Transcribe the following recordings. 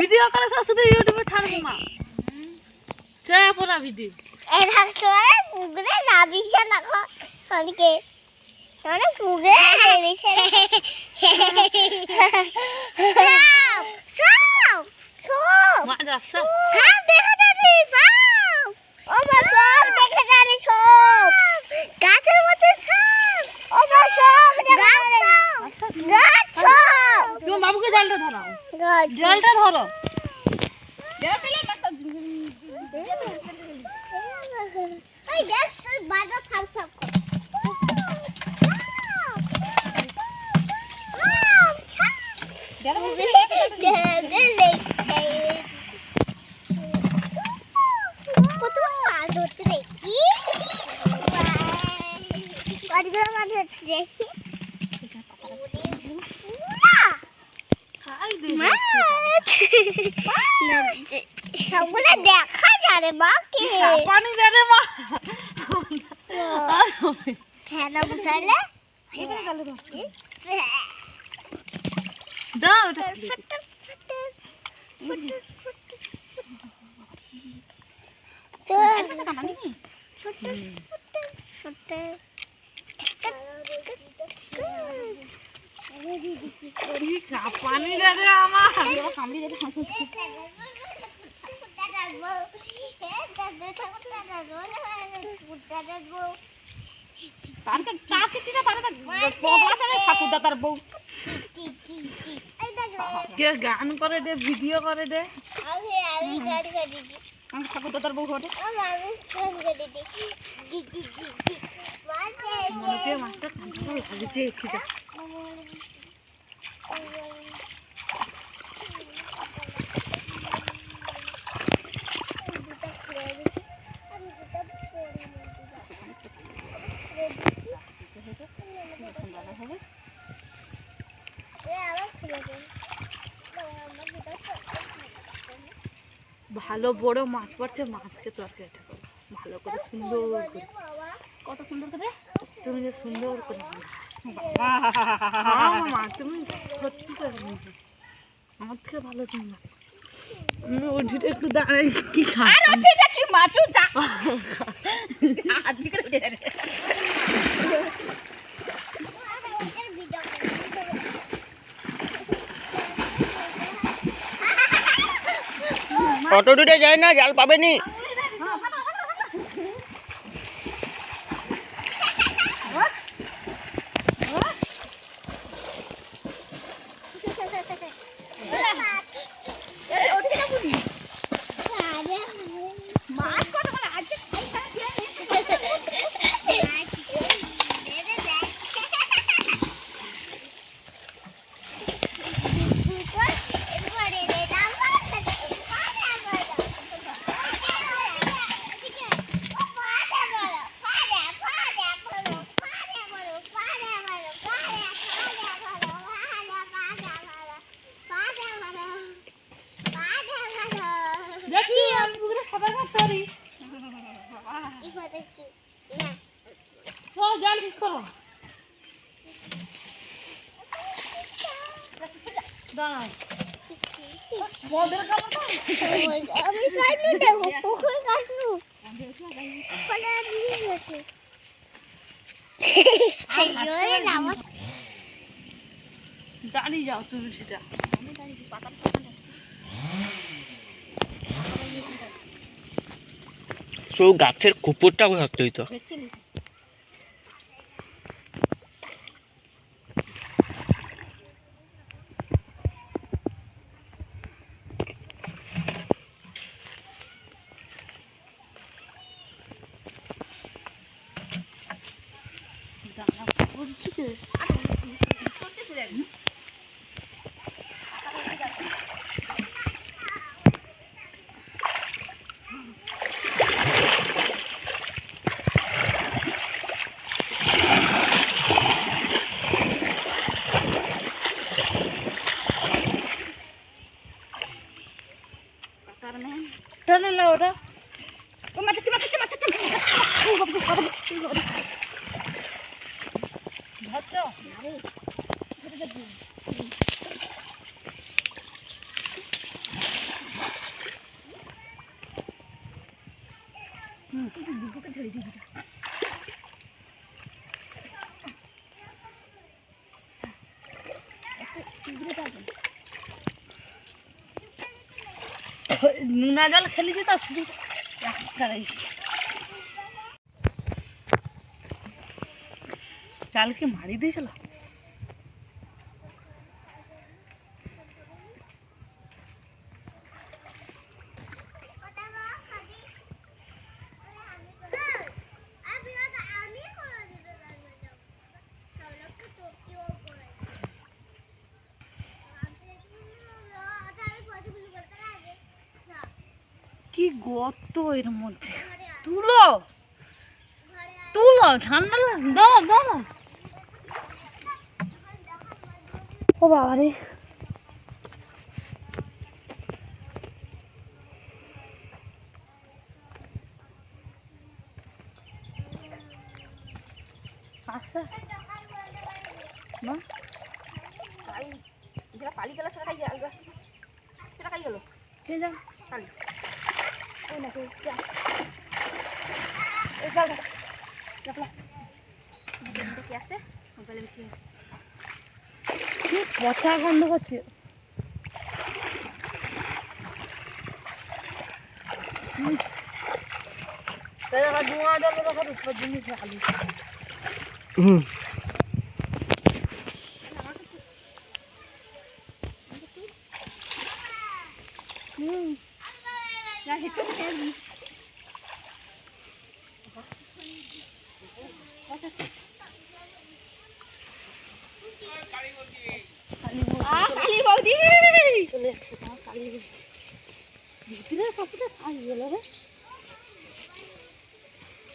Video করে শুধু ইউটিউবে ছাড়বো মা। সেরা পড়া ভিডিও। এই হাত ধরে পুকুরে নাবিছে রাখো অনেকে। মানে পুকুরে নাবিছে মা যাচ্ছে সাপ দেখা যাচ্ছে সাপ ও মা সাপ দেখা যাচ্ছে সাপ গাছের মধ্যে সাপ ও মা সাপ দেখা যাচ্ছে গাছ সাপ তুমি বাবুকে জলটা ধরাও গাছ জলটা ধরো এই দেখ বারবার সাপ সাপ কর সবগুলো দেখা। যায় রে মা কে? পানি দে রে মা? ফেনা বুঝাইলে? দাও। পানি দে রে আমার। কারকে কাকে চিনা পারে না। পগলা চালে ঠাকুরদা তার বউ। কে গান করে দে ভিডিও করে দে। ঠাকুরদা তার বউ ঘটে। লাগছে ভালো বড় মাছ পড়ছে মাছকে তরকারিটা করো ভালো করে সুন্দর করে। কত সুন্দর করে? তুমি যে সুন্দর করে হ্যাঁ, মা তুমি সত্যি করে। আমার থেকে ভালো তুমি আমি ওটিটা একটু দাঁড়াই কি খাই কি মাছু? যা। আজকে অটো দূরে যায় না জাল পাবেনি মাছ কত মানে আজকে দেখছি আমি পুকুরে সাঁতার কাটতে পারি ঠিক করো। দাঁড়াও। আমি দেখো পুকুর ফলে আমি গেছে আইয়ো নামা দাঁড়িয়ে যাও তুমি গাছের কুপুরটা থাকতে হইতো। চলে না ওটা ধরছো নোনা জল খেলেছি তো শুধু জালকে মারি দিয়েছিল? কি গর্ত এর মধ্যে। তুলো। তুলো ঠান্ডা দাও দাও ও বাবা রে। আচ্ছা। পালি। গেল সেটা খাই গেল সেটা খাই গেল। কে জান পালি। পচা গন্ধ করছে হুম। হুম।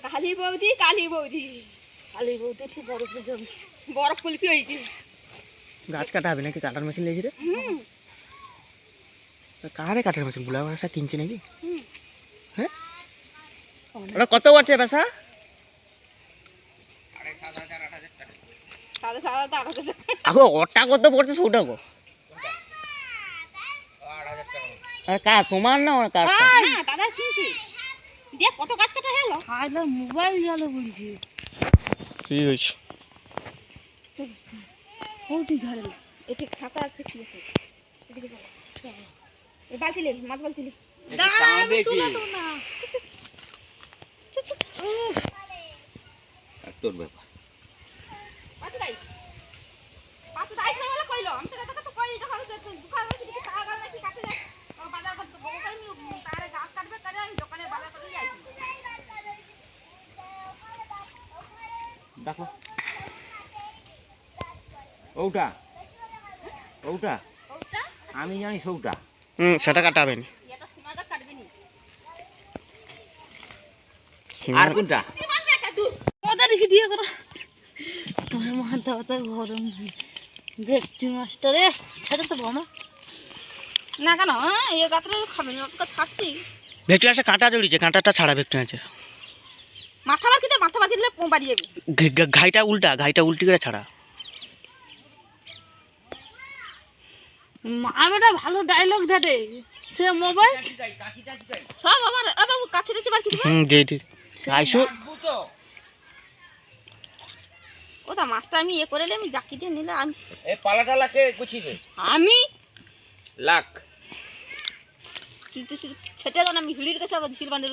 কালি বৌদি কালি বৌদি কালি বৌদি ঠিক বরফে জমছে বরফ কুলফি হয়েছে গাছ কাটা হবে নাকি? কাটার মেশিন লেগেছে রে? কারে কাটার মেশিন? বুলা বাসা কিনছে নাকি? হ্যাঁ? ওটা কত আছে বাসা? আগো ওটা কত পড়ছে ওটা গো আর কা তোমার না ওর কার? না দাদা কিনছি। দেখ কত গাছ কাটা হলো। মোবাইল গেল বলছি কি ঝাড়ে এটি খাতা আজকে শিখেছে এদিকে চলো। বালতি লে মাছ বালতি লে তোর ব্যাপার। দেখো ওটা ওটা ওটা আমি জানি সৌটা হুম সেটা কাটা হবে না এটা সীমা গাছ কাটবে নি আর কোনটা ভিডিও করো মাথা ব্যথা গরম মাস্টারে ছেড়ে তো না কেন হ্যাঁ এই খাবে না ভেটকি কাঁটা জড়িয়েছে কাঁটাটা ছাড়া ভেটকি মাথা ঘে- ঘাইটা উল্টা ঘাইটা উল্টি করে ছাড়া। আমি একটা ভালো ডায়লগ দেটে সে মোবাইল সব আমার বাবু কাছে রেছে বার কিতে হুম যে যে। আইসো। ও মাছটা আমি ইয়ে করে নিলে আমি জাকিটে আমি এই পালাটা লাকে আমি লাখ। তুই তো শুধু ছেটে দাও না আমি হিড়ির কাছে আবার ঝিল বান্ধে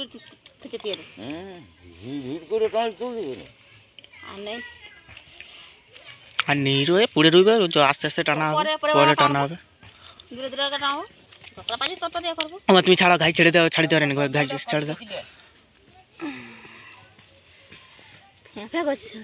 খেতে দিয়ে দেবো হ্যাঁ ভিড় করে আর নেই। আর নেই রয়ে পড়ে রইবে আস্তে আস্তে টানা হবে পরে- টানা হবে। দূরে দূরে একটা নাও। যতটা পারি তত দিয়ে করব। আমার তুমি ছাড়া ঘাই ছেড়ে দাও ছাড়ি দেওয়ার নেই ঘাই ছেড়ে দাও। হ্যাঁ করছি